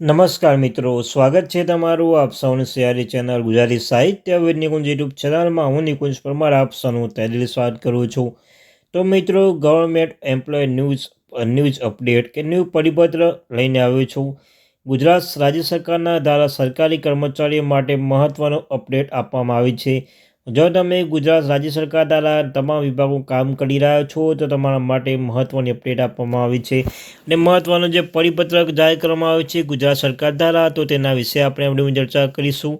નમસ્કાર મિત્રો, સ્વાગત છે તમારું આપ સૌની સિયારી ચેનલ ગુજરાતી સાહિત્ય વિદ નિકુંજ યુટ્યુબ ચેનલમાં. હું નિકુંજ પરમાર, આપ સૌનું તહેદીલ સ્વાગત કરું છું. તો મિત્રો government employ news news update કે ન્યૂ પરિપત્ર લઈને આવ્યો છું. ગુજરાત રાજ્ય સરકારના દ્વારા સરકારી કર્મચારીઓ માટે મહત્ત્વનો અપડેટ આપવામાં આવી છે. જો તમે ગુજરાત રાજ્ય સરકાર દ્વારા તમામ વિભાગો કામ કરી રહ્યા છો, તો તમારા માટે મહત્ત્વની અપડેટ આપવામાં આવી છે. અને મહત્ત્વનો જે પરિપત્રક જાહેર કરવામાં આવ્યો છે ગુજરાત સરકાર દ્વારા, તો તેના વિશે આપણે વિડીયોમાં ચર્ચા કરીશું.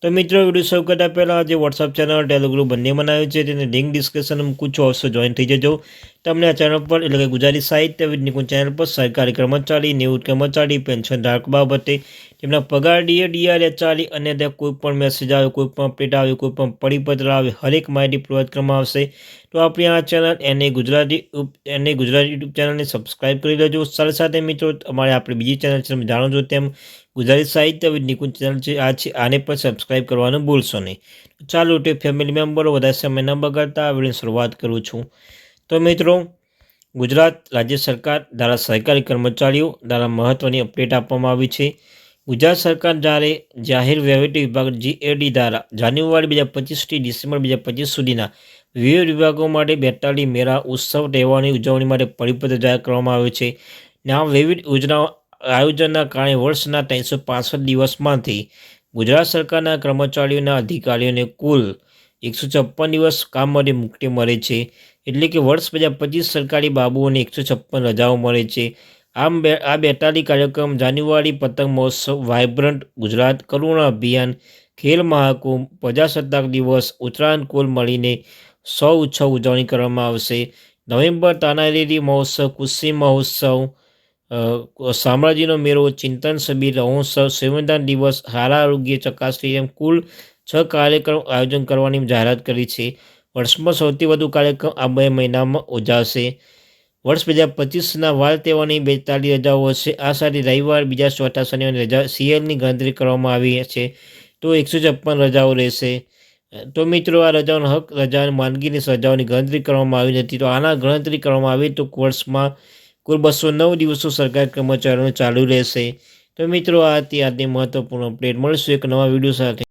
તો મિત્રો, વીડિયો શરૂ કરતાં પહેલાં જે વોટ્સઅપ ચેનલ ટેલિગ્રુપ બંને બનાવ્યું છે, તેની લિંક ડિસ્ક્રિપ્શન મૂકું છું, અવશ્ય જોઈન થઈ જજો. તમને આ ચેનલ પર, એટલે કે ગુજરાતી સાહિત્ય નિકુંજ ચેનલ પર સરકારી કર્મચારી નિવૃત્ત કર્મચારી પેન્શન ધારક બાબતે તેમના પગાર ડીએ ડીઆર ચાલી, અને ત્યાં કોઈ પણ મેસેજ આવે, કોઈ પણ અપડેટ આવે, કોઈ પણ પરિપત્ર આવે, હરેક માહિતી પ્રોવાઈડ કરવામાં આવશે. તો આપણી આ ચેનલ એને ગુજરાતી એને ગુજરાતી યુટ્યુબ ચેનલને સબસ્ક્રાઈબ કરી લેજો. સાથે સાથે મિત્રો, અમારે આપણે બીજી ચેનલ છે, તમે જાણો છો તેમ ગુજરાતી સાહિત્ય નિકુંજ ચેનલ છે, આ છે, આને પણ સબસ્ક્રાઈબ કરવાનું ભૂલશો નહીં. ચાલો, તે ફેમિલી મેમ્બરો વધારે સમય ન બગાડતા, આ વીડિયો શરૂઆત કરું છું. તો મિત્રો, ગુજરાત રાજ્ય સરકાર દ્વારા સરકારી કર્મચારીઓ દ્વારા મહત્ત્વની અપડેટ આપવામાં આવી છે. ગુજરાત સરકાર જ્યારે જાહેર વહીવટી વિભાગ જીએડી દ્વારા જાન્યુઆરી બે પચીસથી ડિસેમ્બર બે પચીસ સુધીના વિવિધ વિભાગો માટે બેતાળી મેળા, ઉત્સવ, તહેવારની ઉજવણી માટે પરિપત્ર જાહેર કરવામાં આવ્યો છે. આ વિવિધ યોજનાઓ આયોજનના કારણે વર્ષના ત્રણસો પાસઠ દિવસમાંથી ગુજરાત સરકારના કર્મચારીઓના અધિકારીઓને કુલ એકસો છપ્પન દિવસ કામ માટે મુક્તિ મળે છે. એટલે કે વર્ષ બે પચીસ સરકારી બાબુઓને એકસો છપ્પન રજાઓ મળે છે. આમ બે આ બેતાળી કાર્યક્રમ જાન્યુઆરી પતંગ મહોત્સવ, વાઇબ્રન્ટ ગુજરાત કરુણા અભિયાન, ખેલ મહાકુંભ, પ્રજાસત્તાક દિવસ, ઉત્તરાયણ કુલ મળીને સો ઉત્સવ ઉજવણી કરવામાં આવશે. નવેમ્બર તાનારીરી મહોત્સવ કુસ્સી મહોત્સવ શામળાજીનો મેળો, ચિંતન શબીર, રહોત્સવ સંવિધાન દિવસ, હારા આરોગ્ય ચકાસણી એમ કુલ છ કાર્યક્રમ આયોજન કરવાની જાહેરાત કરી છે. વર્ષમાં સૌથી વધુ કાર્યક્રમ આ બે મહિનામાં યોજાશે વર્ષ બે હજાર પચીસના વાર તહેવારની બેતાલીસ રજાઓ હશે આ સાથે રવિવાર બીજા ચોથા શનિવારની રજા સીએલની ગણતરી કરવામાં આવી છે. તો એકસો છપ્પન રજાઓ રહેશે. તો મિત્રો, આ રજાઓનો હક, રજા, માંદગીની રજાઓની ગણતરી કરવામાં આવી નથી. તો આના ગણતરી કરવામાં આવી તો વર્ષમાં કુલ બસો નવ દિવસો સરકારી કર્મચારીઓને ચાલુ રહેશે. તો મિત્રો, આ હતી આજની મહત્વપૂર્ણ અપડેટ. મળીશું એક નવા વીડિયો સાથે.